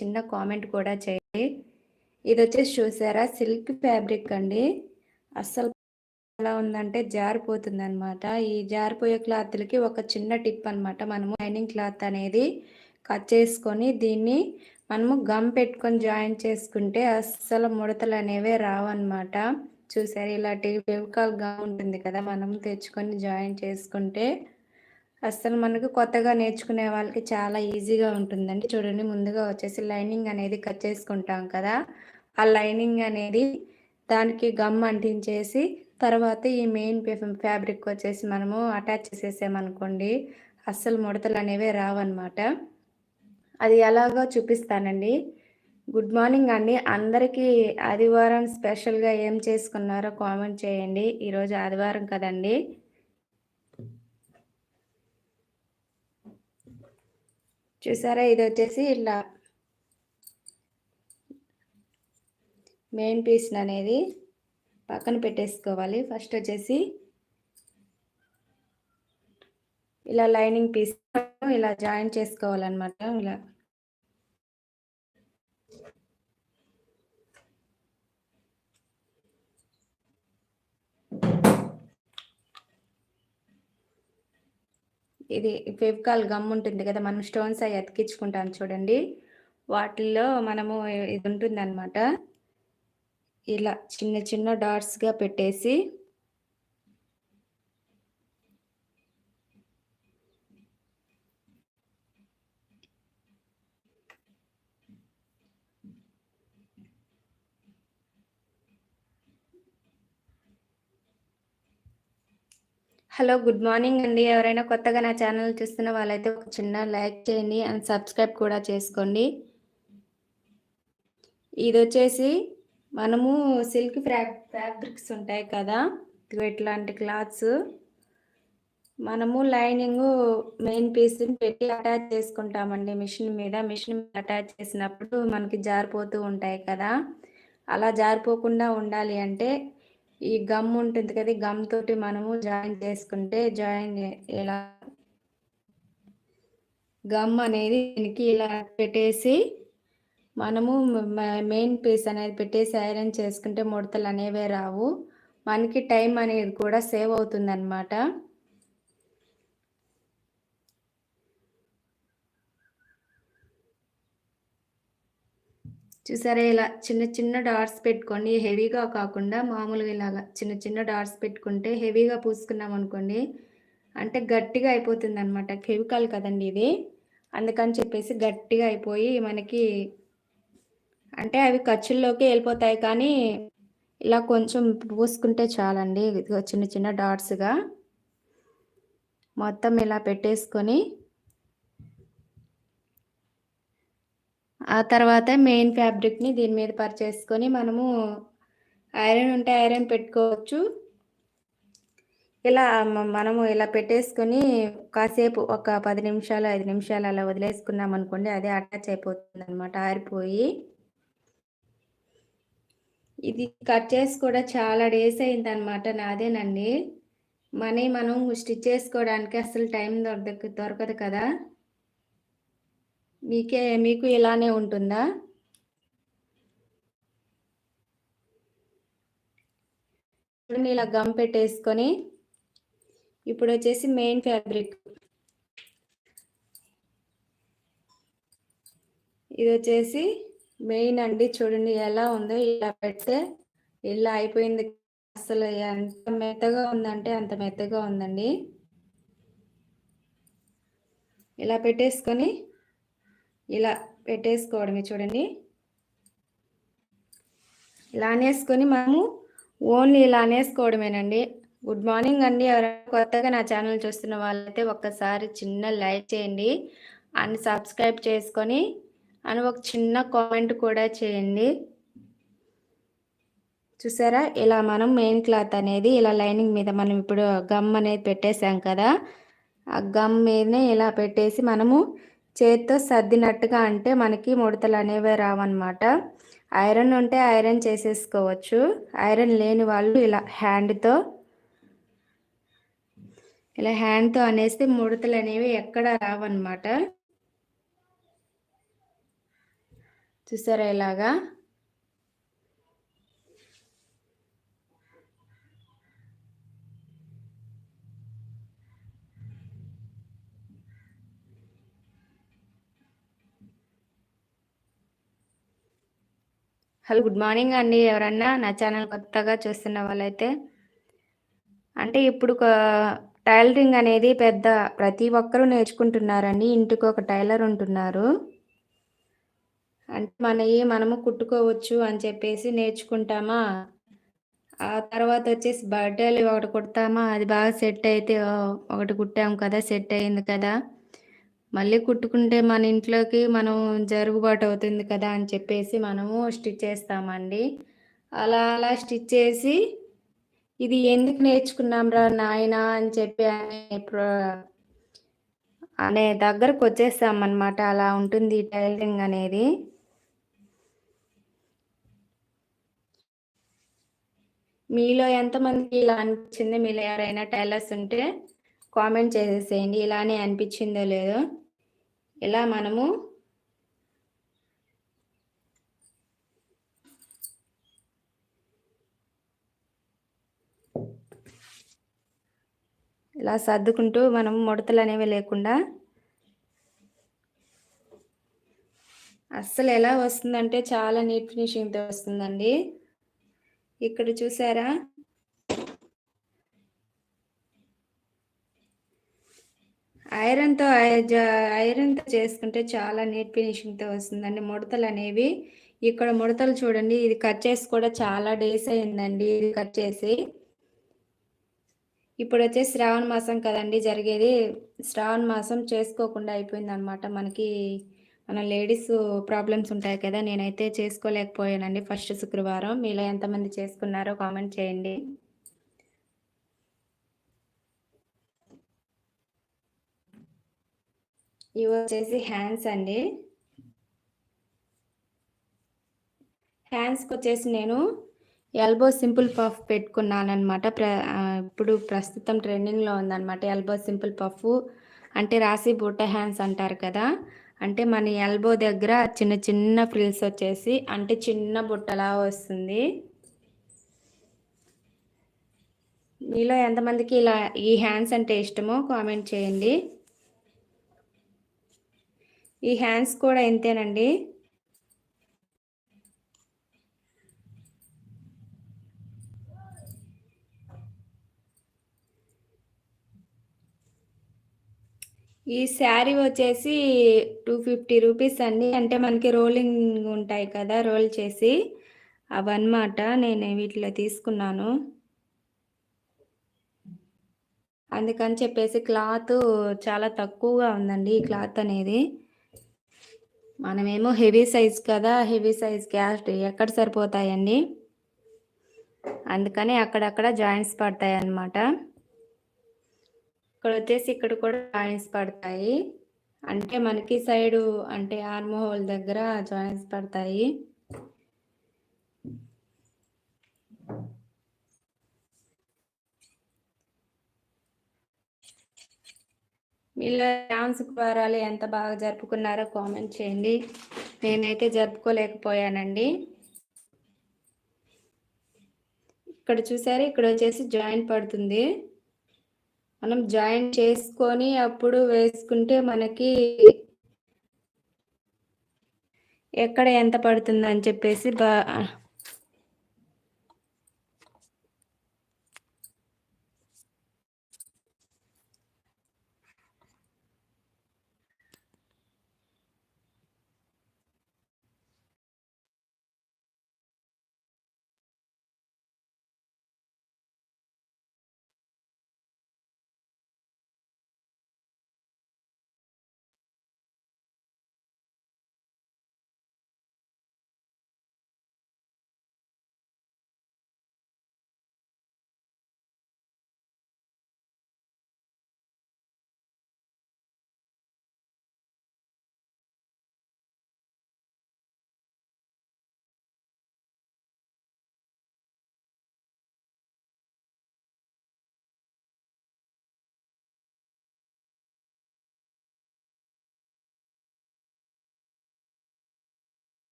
చిన్న కామెంట్ కూడా చేయండి ఇది వచ్చేసి చూసారా? సిల్క్ ఫ్యాబ్రిక్ అండి. అస్సలు ఎలా ఉందంటే జారిపోతుంది అనమాట ఈ జారిపోయే క్లాత్లకి ఒక చిన్న టిప్ అనమాట మనము లైనింగ్ క్లాత్ అనేది కట్ చేసుకొని దీన్ని మనము గమ్ పెట్టుకొని జాయిన్ చేసుకుంటే అస్సలు ముడతలు అనేవి రావన్నమాట. చూసారు? ఇలాంటి ఫెవికాల్ గమ్ ఉంటుంది కదా? మనం తెచ్చుకొని జాయిన్ చేసుకుంటే అస్సలు మనకు కొత్తగా నేర్చుకునే వాళ్ళకి చాలా ఈజీగా ఉంటుందండి. చూడండి ముందుగా వచ్చేసి లైనింగ్ అనేది కట్ చేసుకుంటాం కదా. ఆ లైనింగ్ అనేది దానికి గమ్ అంటించేసి తర్వాత ఈ మెయిన్ ఫ్యాబ్రిక్ వచ్చేసి మనము అటాచ్ చేసేసామనుకోండి అస్సలు ముడతలు అనేవి రావన్నమాట. అది ఎలాగో చూపిస్తానండి. గుడ్ మార్నింగ్ అండి. అందరికీ ఆదివారం స్పెషల్గా ఏం చేసుకున్నారో కామెంట్ చేయండి. ఈరోజు ఆదివారం కదండి. చూసారా? ఇది వచ్చేసి ఇలా మెయిన్ పీస్ అనేది పక్కన పెట్టేసుకోవాలి. ఫస్ట్ వచ్చేసి ఇలా లైనింగ్ పీస్ ఇలా జాయిన్ చేసుకోవాలన్నమాట. ఇలా ఇది ఫెవికాల్ గమ్ ఉంటుంది కదా మనం స్టోన్స్ అవి అతికించుకుంటాం చూడండి. వాటిల్లో మనము ఇది ఉంటుంది అనమాట ఇలా చిన్న చిన్న డాట్స్గా పెట్టేసి హలో గుడ్ మార్నింగ్ అండి. ఎవరైనా కొత్తగా నా ఛానల్ చూస్తున్న వాళ్ళైతే ఒక చిన్న లైక్ చేయండి అండ్ సబ్స్క్రైబ్ కూడా చేసుకోండి. ఇది వచ్చేసి మనము సిల్క్ ఫ్యా ఫ్యాబ్రిక్స్ ఉంటాయి కదా? ఇట్లాంటి క్లాత్స్. మనము లైనింగ్ మెయిన్ పీస్ని పెట్టి అటాచ్ చేసుకుంటామండి మిషన్ మీద. మిషన్ అటాచ్ చేసినప్పుడు మనకి జారిపోతూ ఉంటాయి కదా? అలా జారిపోకుండా ఉండాలి అంటే ఈ గమ్ ఉంటుంది కదా గమ్ తోటి మనము జాయిన్ చేసుకుంటే జాయిన్ ఎలా? గమ్ అనేది దీనికి ఇలా పెట్టేసి మనము మెయిన్ పీస్ అనేది పెట్టేసి ఐరన్ చేసుకుంటే ముడతలు అనేవే రావు. మనకి టైం అనేది కూడా సేవ్ అవుతుంది చూసారా ఇలా చిన్న చిన్న డాట్స్ పెట్టుకోండి. హెవీగా కాకుండా మామూలుగా ఇలాగా చిన్న చిన్న డాట్స్ పెట్టుకుంటే హెవీగా పూసుకున్నాం అనుకోండి. అంటే గట్టిగా అయిపోతుంది అనమాట కెమికల్ కదండి ఇది. అందుకని చెప్పేసి గట్టిగా అయిపోయి మనకి అంటే అవి ఖర్చుల్లోకి వెళ్ళిపోతాయి. కానీ ఇలా కొంచెం పూసుకుంటే చాలండి. చిన్న చిన్న డాట్స్గా మొత్తం ఇలా పెట్టేసుకొని ఆ తర్వాత మెయిన్ ఫ్యాబ్రిక్ని దీని మీద పరిచేసుకొని మనము ఐరన్ ఉంటే ఐరన్ పెట్టుకోవచ్చు. ఇలా మనము ఇలా పెట్టేసుకొని కాసేపు ఒక పది నిమిషాలు ఐదు నిమిషాలు అలా వదిలేసుకున్నాం అనుకోండి అదే అటాచ్ అయిపోతుంది అనమాట ఆరిపోయి. ఇది కట్ చేసి కూడా చాలా డేస్ అయింది అనమాట నాదేనండి. మనీ మనం స్టిచ్ చేసుకోవడానికి అసలు టైం దొరక దొరకదు కదా. మీకే మీకు ఇలానే ఉంటుందా? ఇలా గమ్ పెట్టేసుకొని ఇప్పుడు వచ్చేసి మెయిన్ ఫ్యాబ్రిక్. ఇది వచ్చేసి మెయిన్ అండి. చూడండి ఎలా ఉందో ఇలా పెడితే ఇలా అయిపోయింది. అసలు ఎంత మెత్తగా ఉందంటే అంత మెత్తగా ఉందండి. ఇలా పెట్టేసుకొని ఇలా పెట్టేసుకోవడమే చూడండి. ఇలా అనేసుకొని మనము ఓన్లీ ఇలా అనేసుకోవడమేనండి. గుడ్ మార్నింగ్ అండి. ఎవరైనా కొత్తగా నా ఛానల్ చూస్తున్న వాళ్ళైతే ఒక్కసారి చిన్న లైక్ చేయండి. అండ్ సబ్స్క్రైబ్ చేసుకొని అని ఒక చిన్న కామెంట్ కూడా చేయండి. చూసారా? ఇలా మనం మెయిన్ క్లాత్ అనేది ఇలా లైనింగ్ మీద మనం ఇప్పుడు గమ్ అనేది పెట్టేసాం కదా. ఆ గమ్ మీదనే ఇలా పెట్టేసి మనము చేత్తో సర్దినట్టుగా అంటే మనకి ముడతలు అనేవి రావన్నమాట. ఐరన్ ఉంటే ఐరన్ చేసేసుకోవచ్చు. ఐరన్ లేని వాళ్ళు ఇలా హ్యాండ్తో ఇలా హ్యాండ్తో అనేసి ముడతలు అనేవి ఎక్కడ రావన్నమాట. చూసారా ఇలాగా? హలో గుడ్ మార్నింగ్ అండి. ఎవరన్నా నా ఛానల్ కొత్తగా చూస్తున్న వాళ్ళైతే అంటే ఇప్పుడు టైలరింగ్ అనేది పెద్ద ప్రతి ఒక్కరూ నేర్చుకుంటున్నారండి. ఇంటికి ఒక టైలర్ ఉంటున్నారు. అంటే మనవి మనము కుట్టుకోవచ్చు అని చెప్పేసి నేర్చుకుంటామా? ఆ తర్వాత వచ్చేసి బర్త్డేలు ఒకటి కుడతామా? అది బాగా సెట్ అయితే ఒకటి కుట్టాము కదా సెట్ అయింది కదా. మళ్ళీ కుట్టుకుంటే మన ఇంట్లోకి మనం జరుగుబాటు అవుతుంది కదా అని చెప్పేసి మనము స్టిచ్ చేస్తామండి. అలా అలా స్టిచ్ చేసి ఇది ఎందుకు నేర్చుకున్నాం రా నాయన అని చెప్పి అనే దగ్గరకు వచ్చేస్తాం అనమాట అలా ఉంటుంది టైలరింగ్ అనేది. మీలో ఎంతమందికి ఇలా అనిపించింది? మీలో ఎవరైనా టైలర్స్ ఉంటే కామెంట్ చేసేసేయండి ఇలానే అనిపించిందో లేదో. ఇలా మనము ఇలా సర్దుకుంటూ మనం ముడతలు అనేవి లేకుండా అస్సలు ఎలా వస్తుందంటే చాలా నీట్ ఫినిషింగ్తో వస్తుందండి. ఇక్కడ చూసారా? ఐరన్తో ఐరన్తో చేసుకుంటే చాలా నీట్ ఫినిషింగ్తో వస్తుందండి. ముడతలు అనేవి ఇక్కడ ముడతలు చూడండి. ఇది కట్ చేసి కూడా చాలా డేస్ అయిందండి ఇది కట్ చేసి. ఇప్పుడు వచ్చేసి శ్రావణ మాసం కదండి జరిగేది. శ్రావణ మాసం చేసుకోకుండా అయిపోయింది అనమాట మనకి మన లేడీస్ ప్రాబ్లమ్స్ ఉంటాయి కదా నేనైతే చేసుకోలేకపోయానండి ఫస్ట్ శుక్రవారం. మీలో ఎంతమంది చేసుకున్నారో కామెంట్ చేయండి. ఇవి వచ్చేసి హ్యాండ్స్ అండి. హ్యాండ్స్కి వచ్చేసి నేను ఎల్బో సింపుల్ పఫ్ పెట్టుకున్నాను అనమాట ప్ర ఇప్పుడు ప్రస్తుతం ట్రెండింగ్లో ఉందన్నమాట ఎల్బో సింపుల్ పఫ్ అంటే రాసి బుట్ట హ్యాండ్స్ అంటారు కదా. అంటే మన ఎల్బో దగ్గర చిన్న చిన్న ఫ్రిల్స్ వచ్చేసి అంటే చిన్న బుట్టలా వస్తుంది. మీలో ఎంతమందికి ఇలా ఈ హ్యాండ్స్ అంటే ఇష్టమో కామెంట్ చేయండి. ఈ హ్యాండ్స్ కూడా ఇంతేనండి. ఈ శారీ వచ్చేసి టూ ఫిఫ్టీ రూపీస్ అండి. అంటే మనకి రోలింగ్ ఉంటాయి కదా రోల్ చేసి. అవన్నమాట నేను వీటిలో తీసుకున్నాను. అందుకని చెప్పేసి క్లాత్ చాలా తక్కువగా ఉందండి ఈ క్లాత్ అనేది. మనమేమో హెవీ సైజ్ కదా హెవీ సైజ్ క్యాస్ట్ ఎక్కడ సరిపోతాయండి? అందుకని అక్కడక్కడ జాయింట్స్ పడతాయి అన్నమాట ఇక్కడ వచ్చేసి ఇక్కడ కూడా జాయింట్స్ పడతాయి. అంటే మనకి సైడు అంటే ఆర్మోహోల్ దగ్గర జాయింట్స్ పడతాయి. ఇలా డాన్స్ వారాలు ఎంత బాగా జరుపుకున్నారో కామెంట్ చేయండి. నేనైతే జరుపుకోలేకపోయానండి. ఇక్కడ చూసారు? ఇక్కడ వచ్చేసి జాయింట్ పడుతుంది. మనం జాయింట్ చేసుకొని అప్పుడు వేసుకుంటే మనకి ఎక్కడ ఎంత పడుతుంది అని చెప్పేసి బా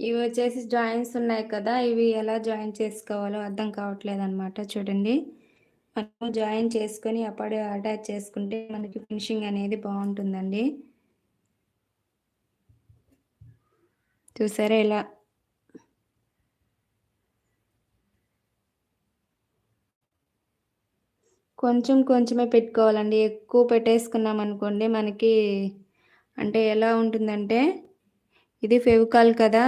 ఇవి వచ్చేసి జాయింట్స్ ఉన్నాయి కదా ఇవి ఎలా జాయిన్ చేసుకోవాలో అర్థం కావట్లేదు అనమాట చూడండి. మనం జాయిన్ చేసుకొని అప్పుడే అటాచ్ చేసుకుంటే మనకి ఫినిషింగ్ అనేది బాగుంటుందండి. చూసారా ఇలా? కొంచెం కొంచెమే పెట్టుకోవాలండి. ఎక్కువ పెట్టేసుకున్నాం అనుకోండి మనకి అంటే ఎలా ఉంటుందంటే ఇది ఫెవికాల్ కదా?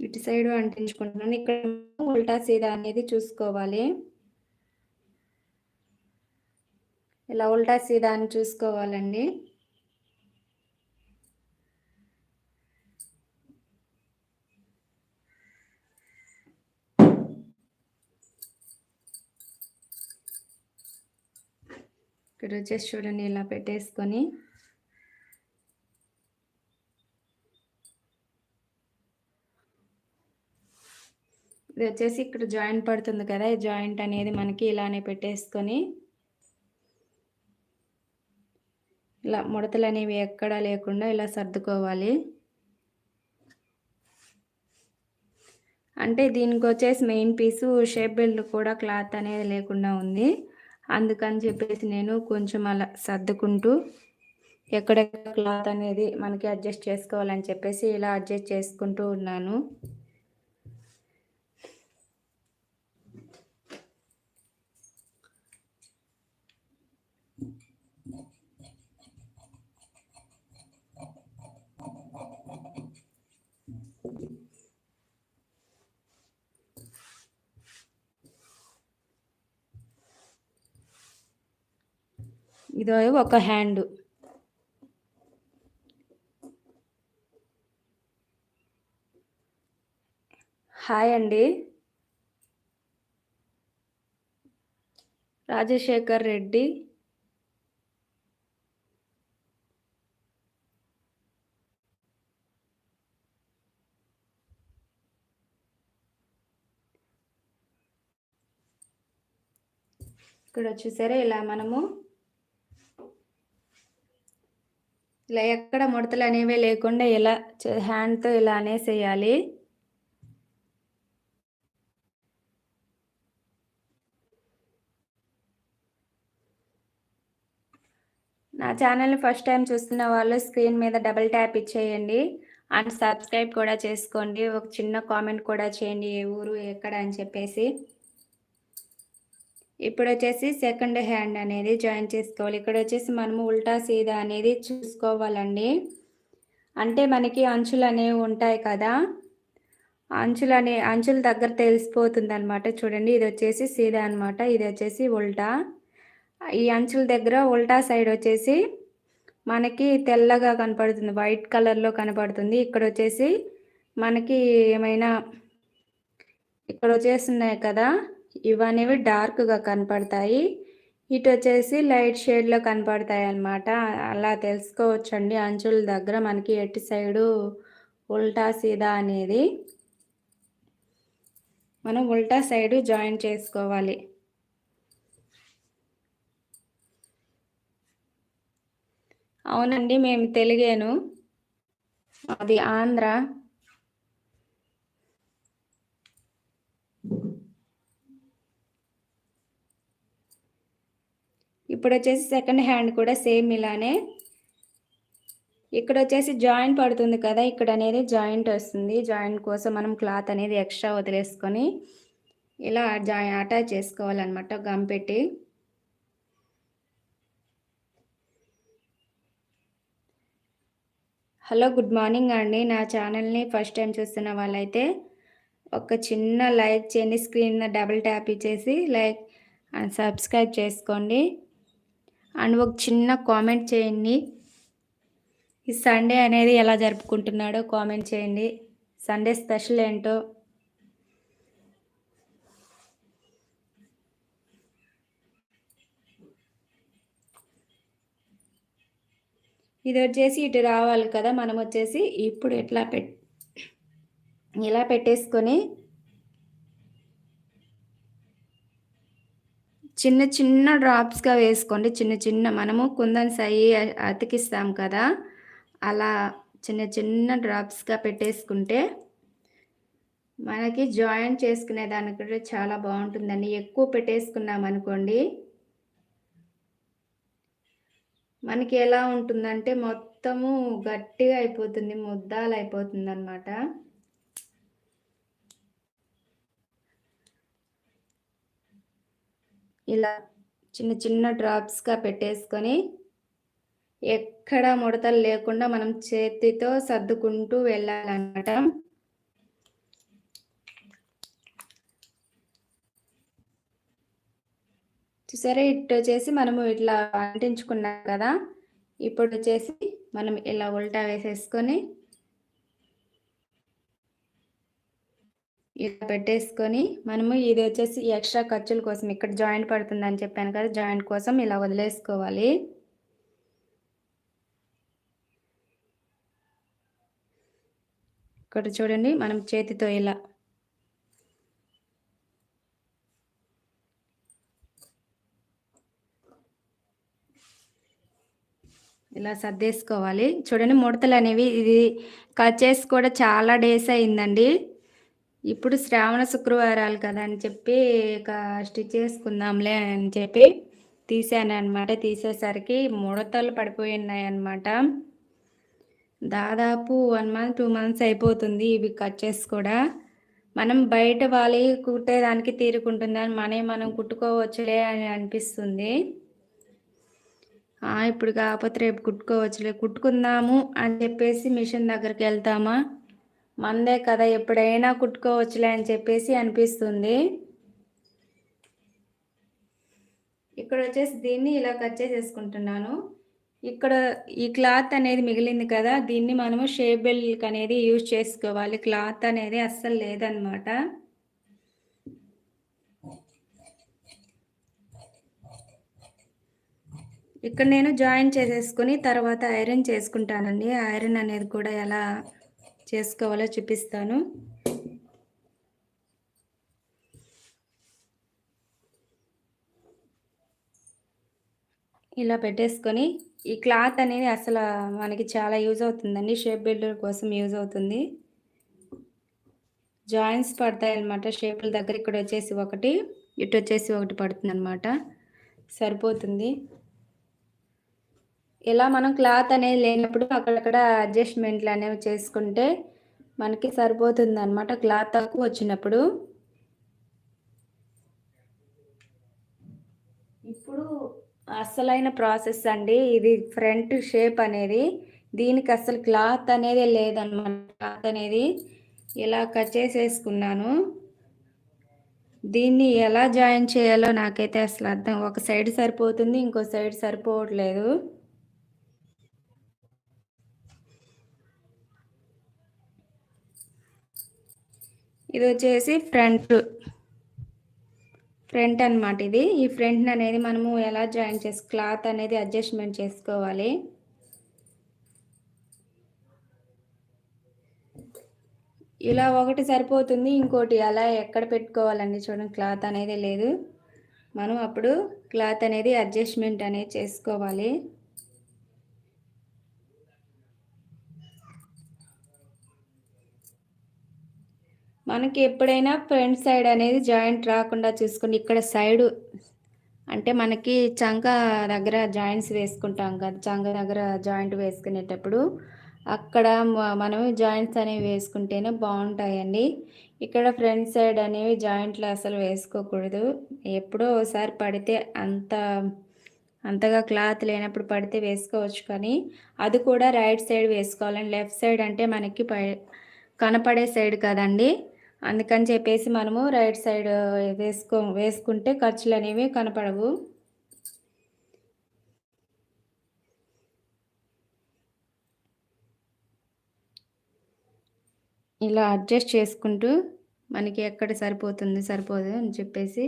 ఇటు సైడ్ అంటించుకుంటున్నాను. ఇక్కడ ఉల్టా సీదా అనేది చూసుకోవాలి. ఇలా ఉల్టా సీదా అని చూసుకోవాలండి. ఇక్కడ వచ్చేసి చూడండి ఇలా పెట్టేసుకొని. ఇది వచ్చేసి ఇక్కడ జాయింట్ పడుతుంది కదా ఈ జాయింట్ అనేది మనకి ఇలానే పెట్టేసుకొని. ఇలా ముడతలు అనేవి ఎక్కడా లేకుండా ఇలా సర్దుకోవాలి. అంటే దీనికి వచ్చేసి మెయిన్ పీసు షేప్ బెల్ట్ కూడా క్లాత్ అనేది లేకుండా ఉంది. అందుకని చెప్పేసి నేను కొంచెం అలా సర్దుకుంటూ ఎక్కడెక్కడ క్లాత్ అనేది మనకి అడ్జస్ట్ చేసుకోవాలని చెప్పేసి ఇలా అడ్జస్ట్ చేసుకుంటూ ఉన్నాను. ఇదో ఒక హ్యాండ్. హాయ్ అండి. రాజశేఖర్ రెడ్డి. ఇక్కడ చూసారా ఇలా మనము? ఇలా ఎక్కడ ముడతలు అనేవి లేకుండా ఇలా హ్యాండ్తో ఇలా అనేసేయాలి. నా ఛానల్ని ఫస్ట్ టైం చూస్తున్న వాళ్ళు స్క్రీన్ మీద డబుల్ ట్యాప్ ఇచ్చేయండి. అండ్ సబ్స్క్రైబ్ కూడా చేసుకోండి. ఒక చిన్న కామెంట్ కూడా చేయండి. ఏ ఊరు ఎక్కడ అని చెప్పేసి. ఇప్పుడు వచ్చేసి సెకండ్ హ్యాండ్ అనేది జాయిన్ చేసుకోవాలి. ఇక్కడ వచ్చేసి మనము ఉల్టా సీదా అనేది చూసుకోవాలండి. అంటే మనకి అంచులు అనేవి ఉంటాయి కదా. అంచులు అనే అంచుల దగ్గర తెలిసిపోతుంది అనమాట చూడండి ఇది వచ్చేసి సీదా అనమాట ఇది వచ్చేసి ఉల్టా. ఈ అంచుల దగ్గర ఉల్టా సైడ్ వచ్చేసి మనకి తెల్లగా కనపడుతుంది. వైట్ కలర్లో కనపడుతుంది. ఇక్కడ వచ్చేసి మనకి ఏమైనా ఇక్కడ వచ్చేస్తున్నాయి కదా. ఇవనేవి డార్క్గా కనపడతాయి. ఇటు వచ్చేసి లైట్ షేడ్లో కనపడతాయి అన్నమాట. అలా తెలుసుకోవచ్చండి. అంచుల దగ్గర మనకి ఎటు సైడు ఉల్టా సీదా అనేది. మనం ఉల్టా సైడు జాయిన్ చేసుకోవాలి. అవునండి మేము తెలుగేను. అది ఆంధ్ర. ఇప్పుడు వచ్చేసి సెకండ్ హ్యాండ్ కూడా సేమ్ ఇలానే. ఇక్కడ వచ్చేసి జాయింట్ పడుతుంది కదా ఇక్కడ అనేది జాయింట్ వస్తుంది. జాయింట్ కోసం మనం క్లాత్ అనేది ఎక్స్ట్రా వదిలేసుకొని ఇలా జాయి అటాచ్ చేసుకోవాలన్నమాట గమ్ పెట్టి. హలో గుడ్ మార్నింగ్ అండి. నా ఛానల్ని ఫస్ట్ టైం చూస్తున్న వాళ్ళైతే ఒక చిన్న లైక్ చేయండి. స్క్రీన్ డబుల్ ట్యాప్ ఇచ్చేసి లైక్ అండ్ సబ్స్క్రైబ్ చేసుకోండి. అండ్ ఒక చిన్న కామెంట్ చేయండి. ఈ సండే అనేది ఎలా జరుపుకుంటున్నాడో కామెంట్ చేయండి. సండే స్పెషల్ ఏంటో. ఇది వచ్చేసి ఇటు రావాలి కదా మనం వచ్చేసి ఇప్పుడు ఎట్లా పెట్ ఇలా పెట్టేసుకొని చిన్న చిన్న డ్రాప్స్‌గా వేసుకోండి. చిన్న చిన్న మనము కుందన్ సై అతికిస్తాం కదా! అలా చిన్న చిన్న డ్రాప్స్‌గా పెట్టేసుకుంటే మనకి జాయింట్ చేసుకునే దానికి కూడా చాలా బాగుంటుందని ఎక్కువ పెట్టేసుకున్నామనుకోండి మనకి ఎలా ఉంటుందంటే మొత్తము గట్టిగా అయిపోతుంది. ముద్దాలయిపోతుందనమాట. ఇలా చిన్న చిన్న డ్రాప్స్‌గా పెట్టేసుకొని ఎక్కడ ముడతలు లేకుండా మనం చేతితో సర్దుకుంటూ వెళ్ళాలన్నమాట చూసారా ఇటొచ్చేసి మనము ఇట్లా అంటించుకున్నాం కదా! ఇప్పుడు వచ్చేసి మనం ఇలా ఉల్టా వేసేసుకొని ఇలా పెట్టేసుకొని మనము ఇది వచ్చేసి ఎక్స్ట్రా ఖర్చుల కోసం ఇక్కడ జాయింట్ పడుతుందని చెప్పాను కదా! జాయింట్ కోసం ఇలా వదిలేసుకోవాలి. ఇక్కడ చూడండి మనం చేతితో ఇలా ఇలా సర్దేసుకోవాలి. చూడండి ముడతలు అనేవి ఇది కట్ చేసి కూడా చాలా డేస్ అయిందండి. ఇప్పుడు శ్రావణ శుక్రవారాలు కదా అని చెప్పి ఇక స్టిచ్ చేసుకుందాంలే అని చెప్పి తీసాను అనమాట తీసేసరికి ముడతలు పడిపోయున్నాయన్నమాట. దాదాపు వన్ మంత్, టూ మంత్స్ అయిపోతుంది ఇవి కట్ చేసి కూడా. మనం బయట వాళ్ళయి కుట్టేదానికి తీరుకుంటుందని మనయి మనం కుట్టుకోవచ్చులే అని అనిపిస్తుంది. ఇప్పుడు కాకపోతే రేపు కుట్టుకోవచ్చులే, కుట్టుకుందాము అని చెప్పేసి మిషన్ దగ్గరికి వెళ్తామా మందే కదా ఎప్పుడైనా కుట్టుకోవచ్చులే అని చెప్పేసి అనిపిస్తుంది. ఇక్కడ వచ్చేసి దీన్ని ఇలా కట్ చేసేసుకుంటున్నాను. ఇక్కడ ఈ క్లాత్ అనేది మిగిలింది కదా! దీన్ని మనము షేప్ బెల్ట్‌కనేది యూజ్ చేసుకోవాలి. క్లాత్ అనేది అస్సలు లేదనమాట. ఇక్కడ నేను జాయిన్ చేసేసుకుని తర్వాత ఐరన్ చేసుకుంటానండి. ఐరన్ అనేది కూడా ఎలా చేసుకోవాలో చూపిస్తాను. ఇలా పెట్టేసుకొని ఈ క్లాత్ అనేది అసలు మనకి చాలా యూజ్ అవుతుందండి. షేప్ బిల్డర్ కోసం యూజ్ అవుతుంది. జాయింట్స్ పడతాయన్నమాట. షేపుల దగ్గర ఇక్కడ వచ్చేసి ఒకటి, ఇటు వచ్చేసి ఒకటి పడుతుంది అనమాట సరిపోతుంది. ఇలా మనం క్లాత్ అనేది లేనప్పుడు అక్కడక్కడ అడ్జస్ట్‌మెంట్లు అనేవి చేసుకుంటే మనకి సరిపోతుంది అనమాట క్లాత్ తక్కువ వచ్చినప్పుడు. ఇప్పుడు అసలైన ప్రాసెస్ అండి. ఇది ఫ్రంట్ షేప్ అనేది. దీనికి అసలు క్లాత్ అనేది లేదనమాట. క్లాత్ అనేది ఇలా కట్ చేసేసుకున్నాను. దీన్ని ఎలా జాయిన్ చేయాలో నాకైతే అసలు అర్థం ఒక సైడ్ సరిపోతుంది. ఇంకో సైడ్ సరిపోవట్లేదు. ఇది వచ్చేసి ఫ్రంట్. ఫ్రంట్ అనమాట ఇది. ఈ ఫ్రంట్‌ననేది మనము ఎలా జాయిన్ చేసి క్లాత్ అనేది అడ్జస్ట్‌మెంట్ చేసుకోవాలి. ఇలా ఒకటి సరిపోతుంది. ఇంకోటి అలా ఎక్కడ పెట్టుకోవాలండి చూడండి క్లాత్ అనేది లేదు. మనం అప్పుడు క్లాత్ అనేది అడ్జస్ట్‌మెంట్ అనేది చేసుకోవాలి. మనకి ఎప్పుడైనా ఫ్రంట్ సైడ్ అనేది జాయింట్ రాకుండా చూసుకుని ఇక్కడ సైడు అంటే మనకి చంక దగ్గర జాయింట్స్ వేసుకుంటాం కదా! చంక దగ్గర జాయింట్ వేసుకునేటప్పుడు అక్కడ మనం జాయింట్స్ అనేవి వేసుకుంటేనే బాగుంటాయండి ఇక్కడ ఫ్రంట్ సైడ్ అనేవి జాయింట్లు అసలు వేసుకోకూడదు. ఎప్పుడో ఒకసారి పడితే అంత అంతగా క్లాత్ లేనప్పుడు పడితే వేసుకోవచ్చు కానీ, అది కూడా రైట్ సైడ్ వేసుకోవాలండి. లెఫ్ట్ సైడ్ అంటే మనకి పై కనపడే సైడ్ కదండీ! అందుకని చెప్పేసి మనము రైట్ సైడ్ వేసుకో వేసుకుంటే ఖర్చులు అనేవి కనపడవు. ఇలా అడ్జస్ట్ చేసుకుంటూ మనకి ఎక్కడ సరిపోతుంది, సరిపోదు అని చెప్పేసి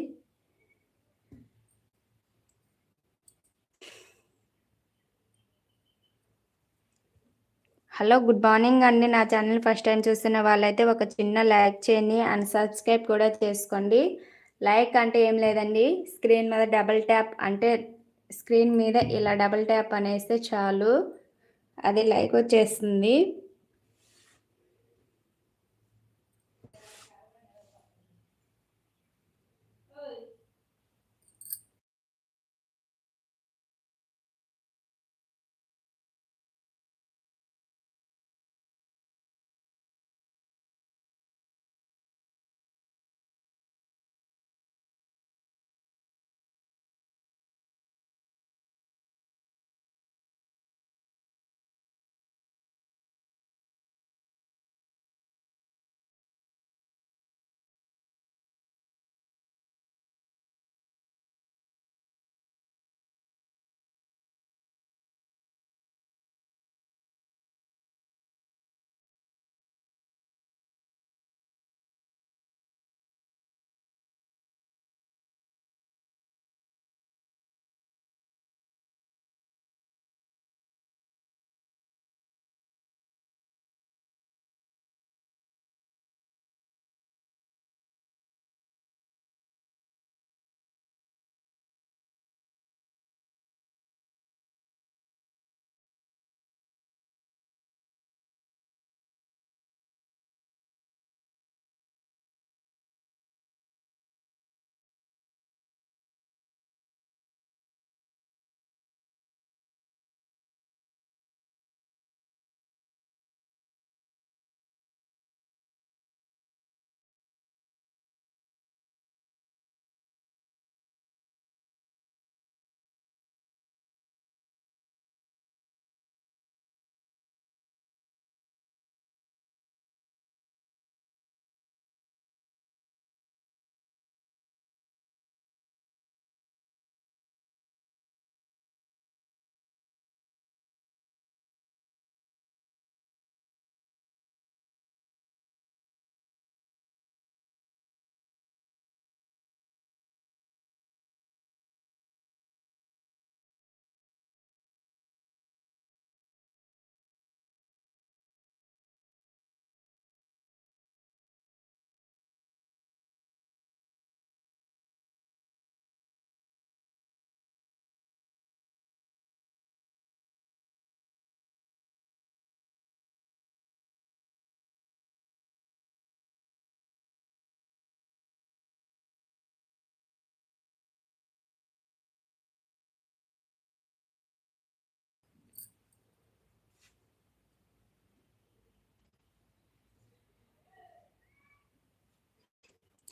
హలో గుడ్ మార్నింగ్ అండి. నా ఛానల్ ఫస్ట్ టైం చూస్తున్న వాళ్ళైతే ఒక చిన్న లైక్ చేయండి. అండ్ సబ్స్క్రైబ్ కూడా చేసుకోండి. లైక్ అంటే ఏం లేదండి స్క్రీన్ మీద డబల్ ట్యాప్ అంటే స్క్రీన్ మీద ఇలా డబల్ ట్యాప్ అనేస్తే చాలు అది లైక్ వచ్చేస్తుంది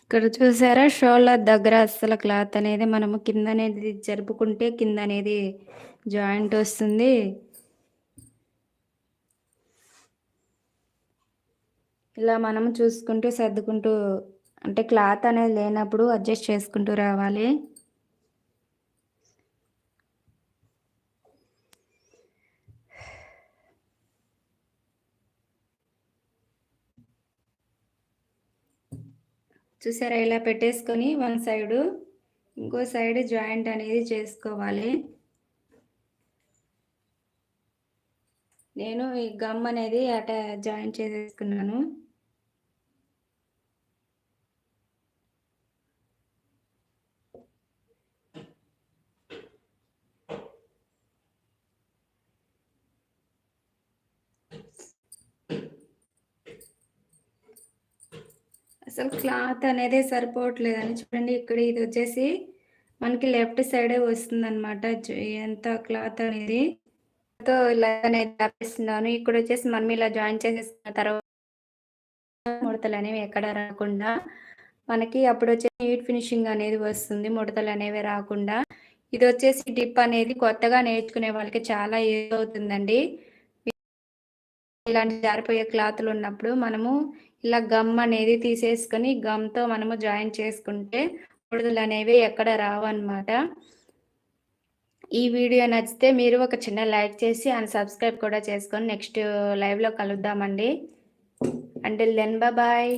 ఇక్కడ చూసారా? షోల్డర్ దగ్గర అస్సలు క్లాత్ అనేది మనము కింద అనేది జరుపుకుంటే కింద అనేది జాయింట్ వస్తుంది. ఇలా మనం చూసుకుంటూ సర్దుకుంటూ అంటే క్లాత్ అనేది లేనప్పుడు అడ్జస్ట్ చేసుకుంటూ రావాలి. చూసారా? ఇలా పెట్టేసుకొని వన్ సైడు ఇంకో సైడ్ జాయింట్ అనేది చేసుకోవాలి. నేను ఈ గమ్ అనేది అట జాయింట్ చేసేసుకున్నాను. అసలు క్లాత్ అనేది సరిపోవట్లేదని చూడండి ఇక్కడ ఇది వచ్చేసి మనకి లెఫ్ట్ సైడే వస్తుంది అనమాట ఎంత క్లాత్ అనేది. ఇలా అనేది ఇక్కడ వచ్చేసి మనం ఇలా జాయిన్ చేసేసిన తర్వాత ముడతలు అనేవి ఎక్కడ రాకుండా మనకి అప్పుడు వచ్చే నీట్ ఫినిషింగ్ అనేది వస్తుంది. ముడతలు అనేవి రాకుండా. ఇది వచ్చేసి డిప్ అనేది కొత్తగా నేర్చుకునే వాళ్ళకి చాలా ఈజీ అవుతుందండి. ఇలాంటి జారిపోయే క్లాత్లు ఉన్నప్పుడు మనము ఇలా గమ్ అనేది తీసేసుకొని గమ్తో మనము జాయిన్ చేసుకుంటే బుడదలు అనేవి ఎక్కడ రావు అనమాట ఈ వీడియో నచ్చితే మీరు ఒక చిన్న లైక్ చేసి అండ్ సబ్స్క్రైబ్ కూడా చేసుకొని నెక్స్ట్ లైవ్లో కలుద్దామండి. Until then bye